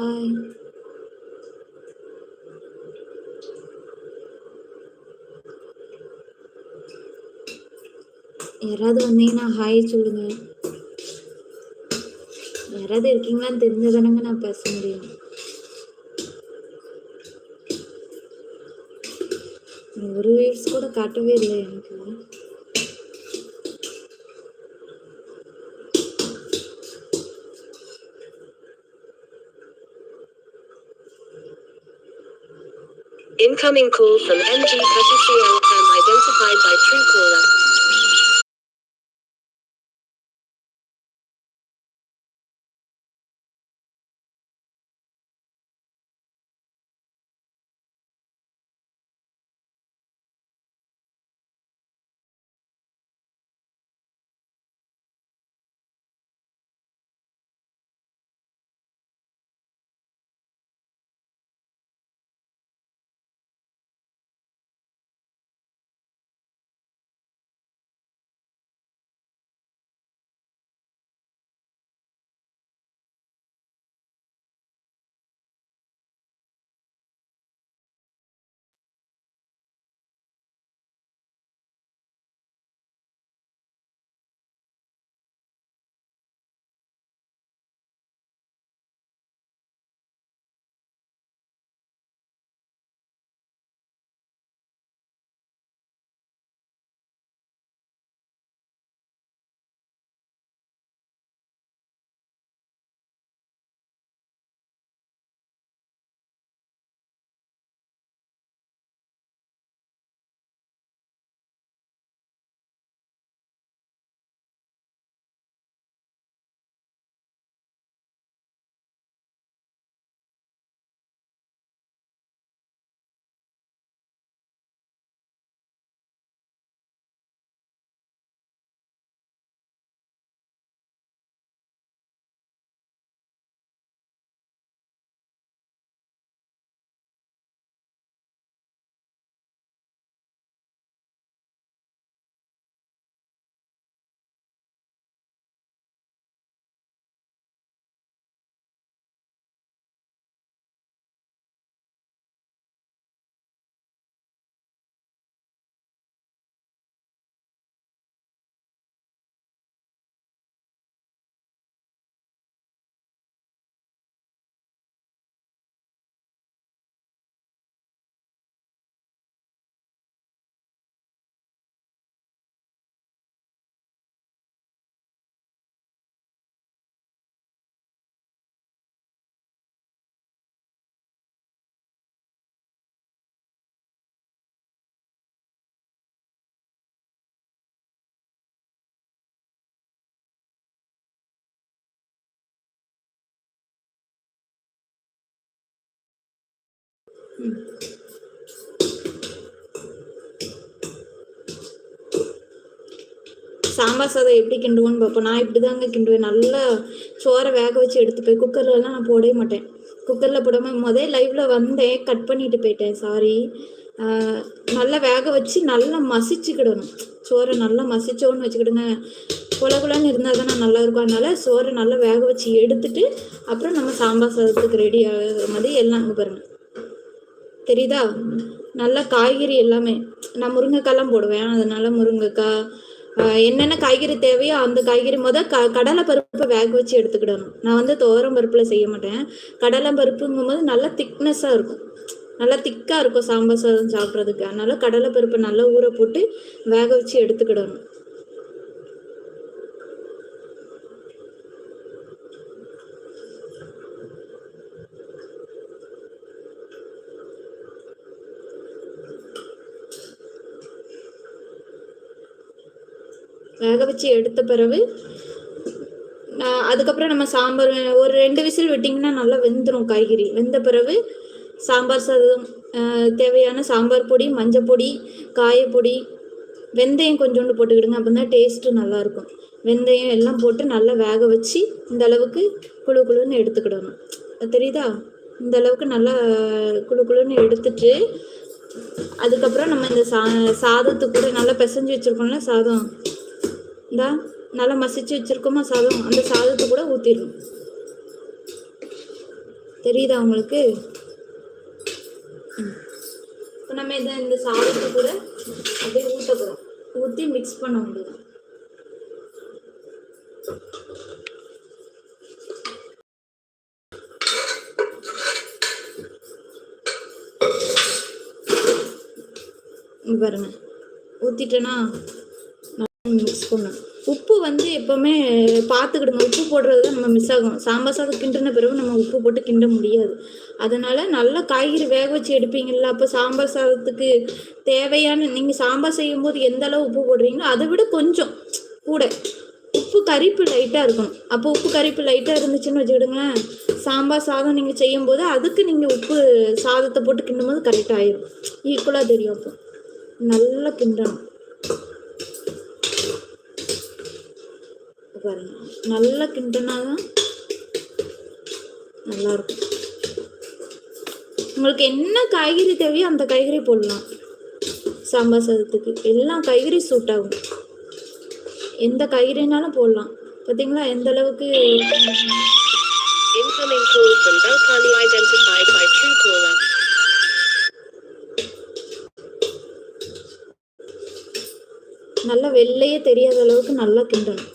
Hi யாராவது வந்தீங்கன்னா hi சொல்லுங்க. யாராவது இருக்கீங்களான்னு தெரிஞ்சதானங்க நான் பேச முடியும். ஒரு வீட்ஸ் கூட காட்டவே இல்லை எனக்கு. Incoming call from MG CLM identified by Truecaller. Sambar சாதம் எப்படி கிண்டுவோன்னு பார்ப்போம். நான் இப்படி தாங்க கிண்டுவேன். நல்லா சோறை வேக வச்சு எடுத்து போய் குக்கர்லலாம் நான் போடவே மாட்டேன். குக்கரில் போடாமல் முதல் லைவ்ல வந்தேன். கட் பண்ணிட்டு போயிட்டேன். சாரி நல்லா வேக வச்சு நல்லா மசிச்சுக்கிடணும். சோறை நல்லா மசிச்சோன்னு வச்சுக்கிடுங்க. குலகுலன்னு இருந்தால் தானே நல்லா இருக்கும் அதனால சோறை நல்லா வேக வச்சு எடுத்துட்டு அப்புறம் நம்ம சாம்பார் சாதத்துக்கு ரெடி ஆகிற மாதிரி எல்லாம் அங்கே பாருங்கள் தெரியுதா? நல்லா காய்கறி எல்லாமே. நான் முருங்கைக்காய்லாம் போடுவேன். அதனால முருங்கைக்காய் என்னென்ன காய்கறி தேவையோ அந்த காய்கறி முத க கடலை பருப்பை வேக வச்சு எடுத்துக்கிடணும். நான் வந்து துவரம் பருப்பில் செய்ய மாட்டேன். கடலை பருப்புங்கும் போது நல்லா திக்னஸாக இருக்கும். நல்லா திக்காக இருக்கும் சாம்பார் சாதம் சாப்பிட்றதுக்கு. அதனால கடலை பருப்பை நல்லா ஊற போட்டு வேக வச்சு எடுத்துக்கிடணும். வேக வச்சு எடுத்த பிறகு அதுக்கப்புறம் நம்ம சாம்பார் ஒரு ரெண்டு விசில் விட்டிங்கன்னா நல்லா வெந்துடும் காய்கறி. வெந்த பிறகு சாம்பார் சாதம் தேவையான சாம்பார் பொடி மஞ்சள் பொடி காயப்பொடி வெந்தயம் கொஞ்சோண்டு போட்டுக்கிடுங்க அப்போ தான் டேஸ்ட்டு நல்லாயிருக்கும் வெந்தயம் எல்லாம் போட்டு நல்லா வேக வச்சு இந்த அளவுக்கு குழு குழுன்னு எடுத்துக்கிடணும். தெரியுதா? இந்த அளவுக்கு நல்லா குழு குழுன்னு எடுத்துட்டு அதுக்கப்புறம் நம்ம இந்த சா சாதத்துக்கு கூட நல்லா பிசைஞ்சு வச்சுருக்கோம்ல சாதம். இந்தா நல்லா மசிச்சு வச்சிருக்கோமா சாதம்? அந்த சாதத்தை கூட ஊற்றிடணும் தெரியுதா உங்களுக்கு? இப்போ நம்ம இதை இந்த சாதத்தை கூட அப்படியே ஊற்ற ஊற்றி மிக்ஸ் பண்ண வேண்டியது பாருங்க. ஊற்றிட்டேன்னா மிக்ஸ் பண்ணும் உப்பு வந்து எப்போவுமே பார்த்துக்கிடுங்க உப்பு போடுறது தான் நம்ம மிஸ் ஆகும். சாம்பார் சாதம் கிண்டின பிறகு நம்ம உப்பு போட்டு கிண்ட முடியாது. அதனால் நல்லா காய்கறி வேக வச்சு எடுப்பீங்கள்ல அப்போ சாம்பார் சாதத்துக்கு தேவையான நீங்கள் சாம்பார் செய்யும்போது எந்த அளவு உப்பு போடுறீங்களோ அதை விட கொஞ்சம் கூட. உப்பு கரிப்பு லைட்டாக இருக்கணும். அப்போ உப்பு கரிப்பு லைட்டாக இருந்துச்சுன்னு வச்சுக்கிடுங்களேன். சாம்பார் சாதம் நீங்கள் செய்யும்போது அதுக்கு நீங்கள் உப்பு சாதத்தை போட்டு கிண்டும்போது கரெக்டாக ஆயிரும். ஈக்குவலாக தெரியும் அப்போ. நல்லா கிண்டணும். பாருங்க நல்லா கிண்டனா தான் நல்லா இருக்கும் உங்களுக்கு என்ன காய்கறி தேவையோ அந்த காய்கறி போடலாம். சாம்பார் சாதத்துக்கு. எல்லா காய்கறி சூட் ஆகும். எந்த காய்கறினாலும் போடலாம். பார்த்தீங்களா? எந்த அளவுக்கு Incoming call from Belkali identified by Truecaller. நல்லா வெள்ளையே தெரியாத அளவுக்கு நல்லா கிண்டணும்.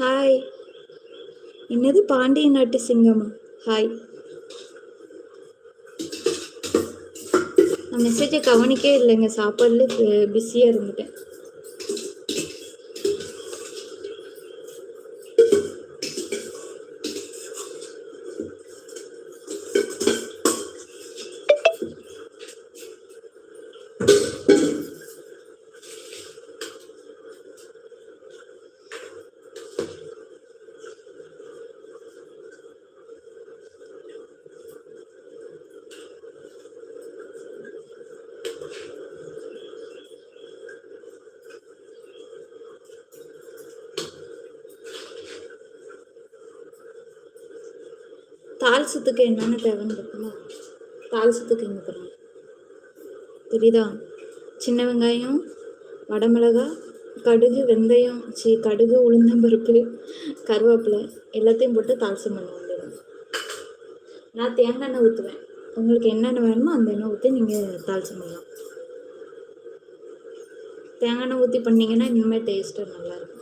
ஹாய் என்னது பாண்டிய நாட்டு சிங்கமா? ஹாய் நான் மெசேஜை கவனிக்கே இல்லைங்க. சாப்பாடுல பிஸியாக இருந்துட்டேன். தால்சத்துக்கு என்னென்ன தேவைன்னு பார்க்கணும் தால்சத்துக்கு எங்கே பாருங்க தெரியுதா? சின்ன வெங்காயம் வடமிளகா கடுகு வெந்தயம் சி கடுகு உளுந்தம்பருப்பு கருவேப்பிலை எல்லாத்தையும் போட்டு தால்சம் பண்ண வேண்டியது நான் தேங்காய் எண்ணெய் ஊற்றுவேன் உங்களுக்கு என்னென்ன வேணுமோ அந்த எண்ணெய் ஊற்றி நீங்கள் தால்சம் பண்ணலாம். தேங்காய் எண்ணெய் ஊற்றி பண்ணிங்கன்னா இனிமேல் டேஸ்ட்டாக நல்லாயிருக்கும்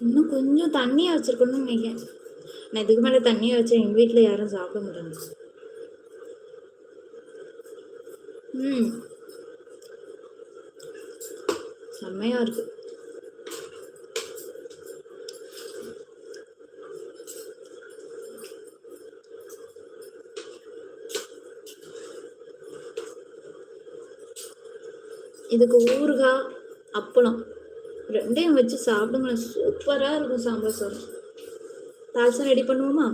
இன்னும் கொஞ்சம் தண்ணியா வச்சிருக்கணும்னு நினைக்கிறேன். நான் இதுக்கு மேல தண்ணியா வச்சா எங்க வீட்ல யாரும் சாப்பிட மாட்டாங்க. ம். செம்மையா இருக்கு. இதுக்கு ஊறுகாய் அப்பளம். ரெண்டையும் வச்சு சாப்பிடுங்களேன். சூப்பரா இருக்கும் சாம்பார் சாதம். தால்சா ரெடி பண்ணுவோமா?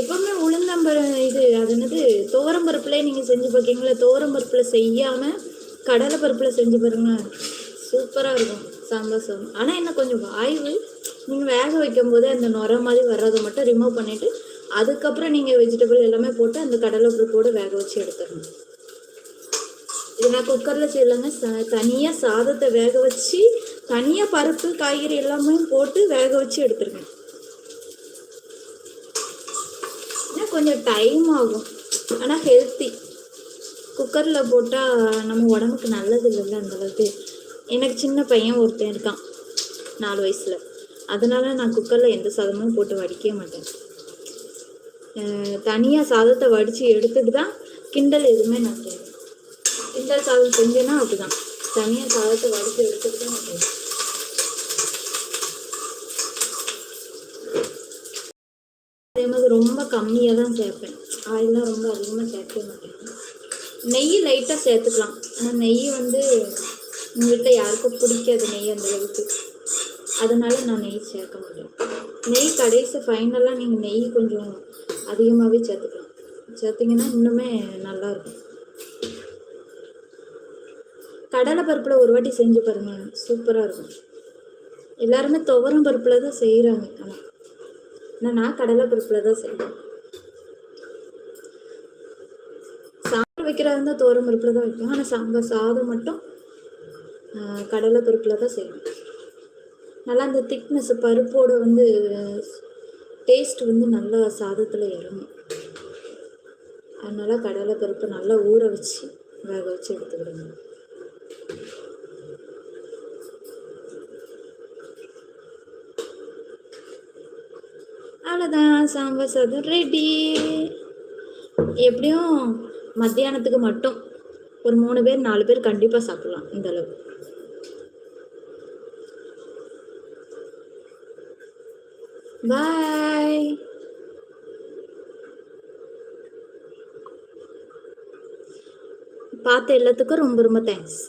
எப்பவுமே உளுந்தம்பரு இது அது என்னது? துவரம் பருப்புல நீங்க செஞ்சு பார்க்கீங்களா துவரம் பருப்புல செய்யாம கடலை பருப்புல செஞ்சு பாருங்க சூப்பரா இருக்கும் சாம்பார் சாதம். ஆனா என்ன கொஞ்சம் வாய்வு நீங்க வேக வைக்கும்போது அந்த நுர மாதிரி வர்றதை மட்டும் ரிமூவ் பண்ணிட்டு அதுக்கப்புறம் நீங்க வெஜிடபிள் எல்லாமே போட்டு அந்த கடலை பருப்போட வேக வச்சு எடுத்துடணும். இது நான் குக்கர்ல செய்யலைங்க. ச- தனியா சாதத்தை வேக வச்சு தனியா பருப்பு காய்கறி எல்லாமே போட்டு வேக வச்சு எடுத்துருக்கேன் ஆனால் கொஞ்சம் டைம் ஆகும். ஆனால் ஹெல்த்தி குக்கரில் போட்டால் நம்ம உடம்புக்கு நல்லது இல்லைல்ல அந்த அளவுக்கு. எனக்கு சின்ன பையன் ஒருத்தன் இருக்கான். நாலு வயசில். அதனால நான் குக்கரில் எந்த சாதமும் போட்டு வடிக்கவே மாட்டேன். தனியாக சாதத்தை வடித்து எடுத்துட்டு தான் கிண்டல் எதுவுமே நான் செய்வேன். கிண்டல் சாதம் செஞ்சேன்னா அப்படிதான். தனியாக சாதத்தை வடித்து எடுத்துட்டு தான் நான் செய்வேன். அதே மாதிரி ரொம்ப கம்மியாக தான் சேர்ப்பேன். ஆயிலாம் ரொம்ப அதிகமாக சேர்க்கவே மாட்டேன். நெய் லைட்டாக சேர்த்துக்கலாம். ஆனால் நெய் வந்து எங்கள் வீட்டில் யாருக்கும் பிடிக்காது நெய் அந்த அளவுக்கு. அதனால நான் நெய் சேர்க்க முடியும். நெய் கடைசி ஃபைனலாக நீங்கள் நெய் கொஞ்சம் அதிகமாகவே சேர்த்துக்கலாம். சேர்த்திங்கன்னா இன்னுமே நல்லாயிருக்கும் கடலை பருப்பில் ஒரு வாட்டி செஞ்சு பாருங்கள் சூப்பராக இருக்கும். எல்லாருமே துவரம் பருப்பில் தான் செய்கிறாங்க ஆனால் ஆனால் நான் கடலை பருப்பில் தான் செய்வேன். சாம்பார் வைக்கிறதா இருந்தால் துவரம் பருப்பில் தான் வைப்பேன். ஆனால் சாம்பார் சாதம் மட்டும் கடலை பருப்பில் தான் செய்வேன். நல்லா அந்த திக்னஸ் பருப்போட வந்து டேஸ்ட் வந்து நல்லா சாதத்தில் இறங்கும். அதனால கடலை பருப்பு நல்லா ஊற வச்சு வேக வச்சு எடுத்துக்கிடுங்க. அவ்வளோதான் சாம்பார் சாதம் ரெடி எப்படியும் மத்தியானத்துக்கு மட்டும். ஒரு மூணு பேர் நாலு பேர் கண்டிப்பாக சாப்பிடலாம் இந்த பாய் பார்த்த எல்லாத்துக்கும் ரொம்ப ரொம்ப தேங்க்ஸ்